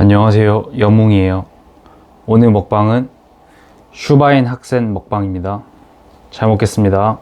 안녕하세요. 여몽이에요. 오늘 먹방은 슈바인 학생 먹방입니다. 잘 먹겠습니다.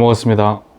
먹었습니다.